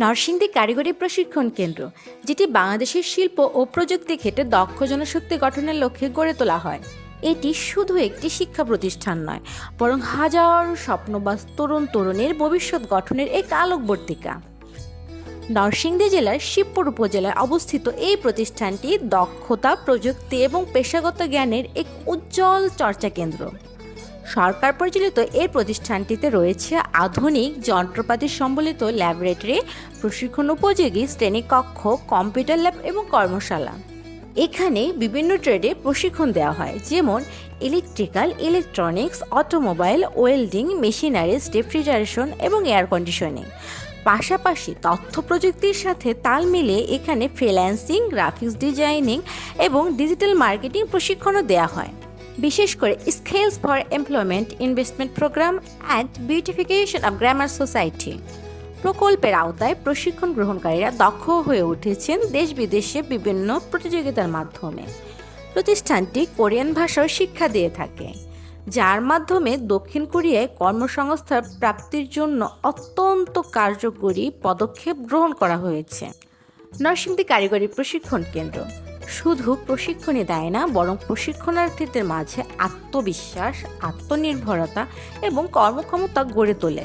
নরসিংদী কারিগরি প্রশিক্ষণ কেন্দ্র, যেটি বাংলাদেশের শিল্প ও প্রযুক্তি ক্ষেত্রে দক্ষ জনশক্তি গঠনের লক্ষ্যে গড়ে তোলা হয়। এটি শুধু একটি শিক্ষা প্রতিষ্ঠান নয়, বরং হাজার স্বপ্নবাস তরুণ তরুণের ভবিষ্যৎ গঠনের এক আলোকবর্তিকা। নরসিংদী জেলার শিবপুর উপজেলায় অবস্থিত এই প্রতিষ্ঠানটি দক্ষতা, প্রযুক্তি এবং পেশাগত জ্ঞানের এক উজ্জ্বল চর্চা কেন্দ্র। সরকার পরিচালিত এই প্রতিষ্ঠানটিতে রয়েছে আধুনিক যন্ত্রপাতি সম্বলিত ল্যাবরেটরি, প্রশিক্ষণ উপযোগী শ্রেণীকক্ষ কম্পিউটার ল্যাব এবং কর্মশালা। এখানে বিভিন্ন ট্রেডে প্রশিক্ষণ দেওয়া হয়, যেমন electrical, electronics, automobile, welding machineries refrigeration এবং এয়ার কন্ডিশনিং। পাশাপাশি তথ্য প্রযুক্তির সাথে তাল মিলিয়ে এখানে ফ্রিল্যান্সিং, গ্রাফিক্স ডিজাইনিং এবং ডিজিটাল মার্কেটিং প্রশিক্ষণও দেওয়া হয়। বিশেষ করে skills for employment investment programme and beautification of grammar society প্রকল্পের আওতায় প্রশিক্ষণ গ্রহণকারীরা দক্ষ হয়ে উঠেছেন দেশ বিদেশে বিভিন্ন প্রতিযোগিতার মাধ্যমে। প্রতিষ্ঠানটি কোরিয়ান ভাষাও শিক্ষা দিয়ে থাকে, যার মাধ্যমে দক্ষিণ কোরিয়ায় কর্মসংস্থান প্রাপ্তির জন্য অত্যন্ত কার্যকরী পদক্ষেপ গ্রহণ করা হয়েছে। নরসিংদী কারিগরি প্রশিক্ষণ কেন্দ্র শুধু প্রশিক্ষণই দেয় না, বরং প্রশিক্ষণার্থীদের মাঝে আত্মবিশ্বাস, আত্মনির্ভরতা এবং কর্মক্ষমতা গড়ে তোলে।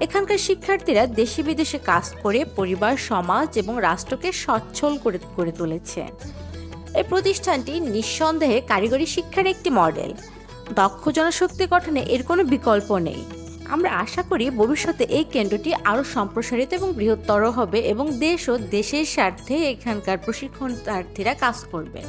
এখানকার শিক্ষার্থীরা দেশে বিদেশে কাজ করে পরিবার, সমাজ এবং রাষ্ট্রকে সচ্ছল করে করে তুলেছে। এই প্রতিষ্ঠানটি নিঃসন্দেহে কারিগরি শিক্ষার একটি মডেল। দক্ষ জনশক্তি গঠনে এর কোনো বিকল্প নেই। আমরা আশা করি ভবিষ্যতে এই কেন্দ্রটি আরও সম্প্রসারিত এবং বৃহত্তর হবে এবং দেশ ও দেশের স্বার্থে এখানকার প্রশিক্ষণার্থীরা কাজ করবে।